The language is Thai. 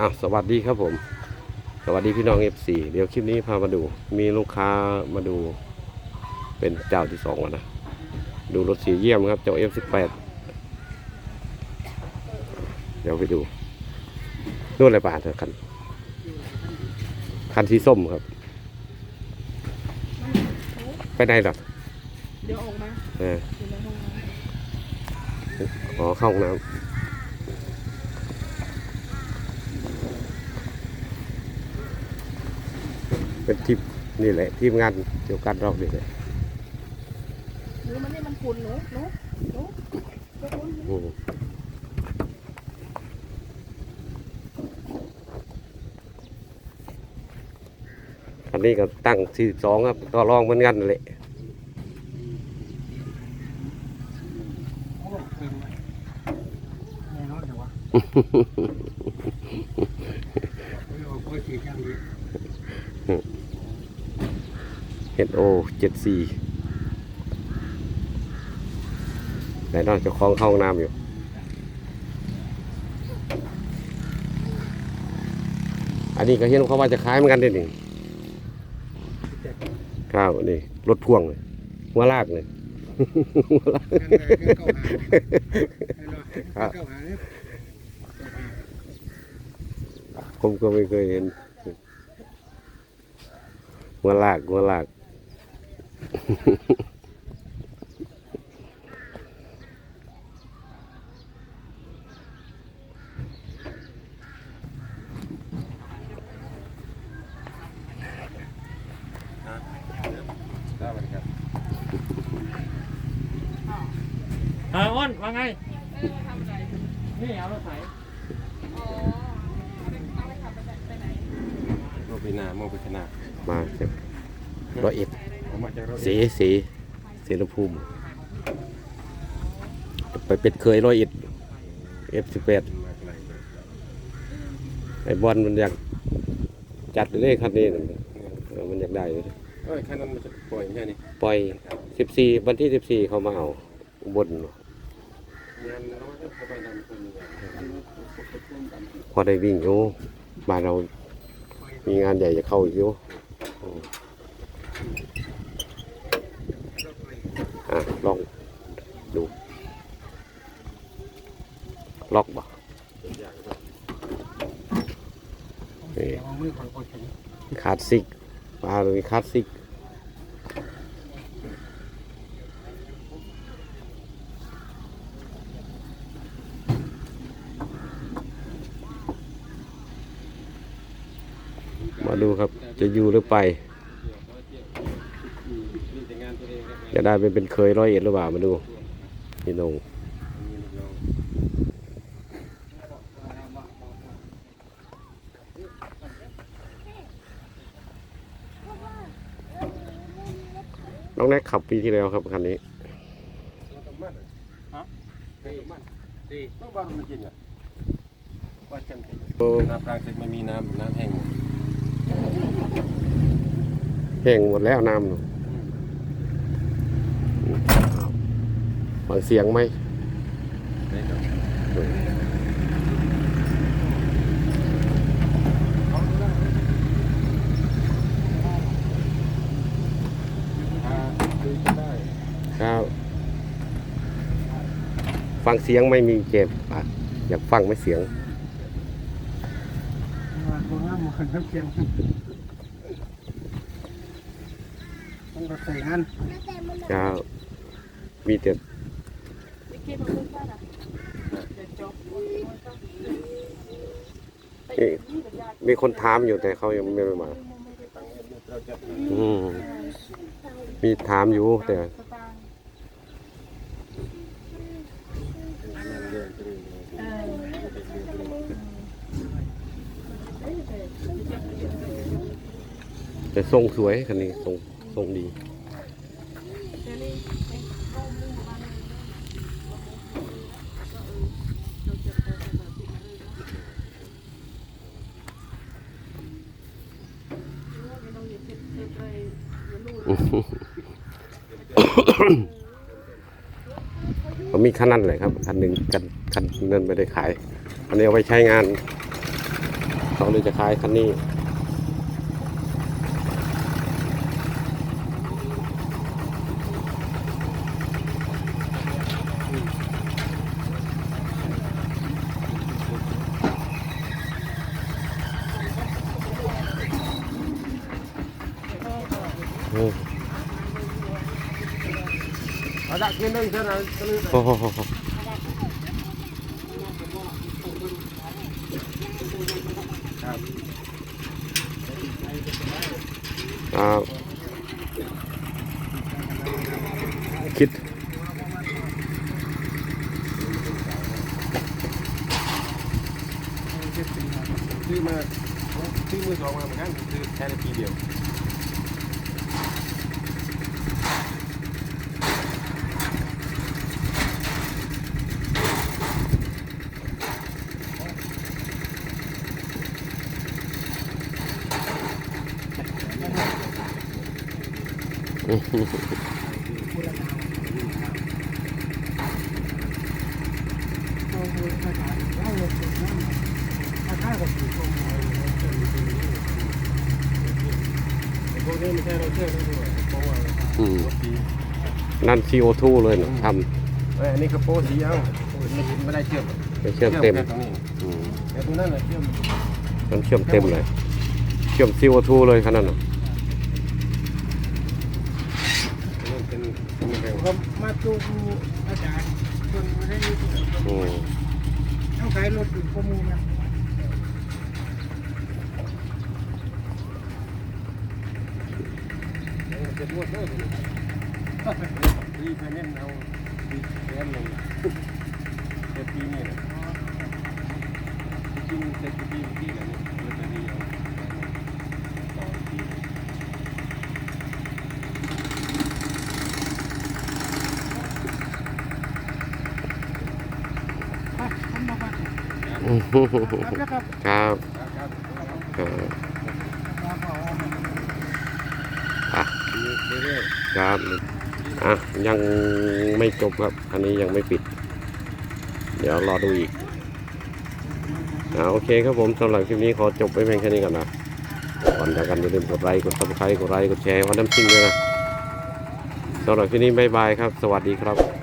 อะสวัสดีครับผม สวัสดีพี่น้อง F4 เดี๋ยวคลิปนี้พามาดู มีลูกค้ามาดู เป็นเจ้าที่สองแล้วนะ ดูรถสีเยี่ยมครับ เจ้า F18 เดี๋ยวไปดูนู่นอะไรป่านเถอะคัน คันสีส้มครับ ไปไหนหรอเดี๋ยวออกมาเอออยู่ในห้องน้ำอ๋อเข้าห้องน้ำ เป็นทีมนี่แหละทีมงานเกี่ยวกันเรานี่แหละหนูมันนี่มันฝุ่นหนูหนูหนูหนูฝุ่นอืมอันนี้ก็ตั้งสี่สองครับก็ลองเหมือนกันนั่นแหละ แน่นอนแต่ว่าไม่ออกก็ฉีดอย่างดียวเฮด โอเจ็ดสี่แต่นอกจากคล้องเข้าห้องน้ำอยู่อันนี้ก็เห็นเขาว่าจะขายเหมือนกันเด้นี่ข้าวนี่รถพ่วงเลยหัวลากเลยหัวลากกันเลยคือเข้าหาเข้าหาเนี่ยผมก็ไม่เคยเห็นหัวลากหัวลาก เอออ้นว่าไง นี่เอารถไถโมบินาโมบินามาจากร้อยเอ็ด ผมมาจากรถสีสีเสรภูมิไปเป็นเคยร้อยเอ็ดเอฟสิบแปดมาไกลเลยไอ้บอลมันอยากจัดเลยคันนี้น่ะเออมันอยากได้อยู่เอ้ยแค่นั้นมันจะปล่อยแค่นี้ปล่อยสิบสี่วันที่สิบสี่เขามาเอาอุบนงานเราจะไปทำคนงานพอได้วิ่งอยู่บ้านเรามีงานใหญ่จะเข้าอีกอยู่ อะลองดู ล็อกบ่นี่เอามือคอยกดถึงคลาสสิกมาเลยคลาสสิกมาดูครับจะอยู่หรือไป มีแต่งานตัวเองครับ จะได้เป็นเป็นเคยร้อยเอ็ดหรือเปล่ามาดูพี่นงน้องแน็กขับปีที่แล้วครับคันนี้น้ำปลางเสร็จไม่มีน้ำน้ำแห้งแห้งหมดแล้วน้ำ ฟังเสียงไหมครับ ฟังเสียงไม่มีเจ็บอะอยากฟังไหม่เสียง มาโบราณมาขันน้ำเคียงมันก็ใส่งานครับมีแต่วิกกี้มาขึ้นบ้านอะเดี๋ยวจบมีคนถามอยู่แต่เขายังไม่มา อืมมีถามอยู่แต่จะรู้เออแต่ทรงสวยคันนี้ทรง ทรงดีเดี๋ยวนี้ไอ้ข้อมูลมาเลยก็มีคันนั้นแหละครับคันหนึ่งคันคันนั้นไม่ได้ขาย อันนี้เอาไว้ใช้งาน เขาเลยจะขายคันนี้ โอ้เอาดักกินนึงเท่านั้นก็เลย โหครับคิด ซื้อมาซื้อมือสองมาเหมือ นกันซื้อแค่ในปีเดียวพวกนี้ไม่ใช่เราเชื่อนะด้วยเพราะว่าอืมรถดีนั่น CO2 เลยนะทเอ้ยอันนี้กระโปรงสีเอาไม่ได้เชื่อมำไปเชื่อมเต็มแค่ตรงนี้อืมแต่ตรงนั้นแหละเชื่อมมันเชื่อมเต็มเลย เชื่อม CO2 เลยขนาดนั้นน่ะมันเป็น เป็นเร็วผมมาดูอาจารย์คนไม่ได้อืมต้องขายรถอยู่ข้อมูลนะเจ็ดงวดเลยรีไฟแนนซ์เอาดีแสนหนึ่งเจ็ดปีนี่นะจริงๆเจ็ดปีที่แล้วเนี่ยเราจะดีเอาต่อปี ทำมาบ้าง อืม ครับครับครับอะยังไม่จบครับ อันนี้ยังไม่ปิด เดี๋ยวรอดูอีกอ่าโอเคครับผมสำหรับคลิปนี้ขอจบไว้เพียงแค่นี้ก่อนนะก่อนจากกันอย่าลืมกดไลค์กดซับสไครต์กดไลค์กดแชร์วันน้ำซิ่งด้วยนะสำหรับคลิปนี้บายบายครับ สวัสดีครับ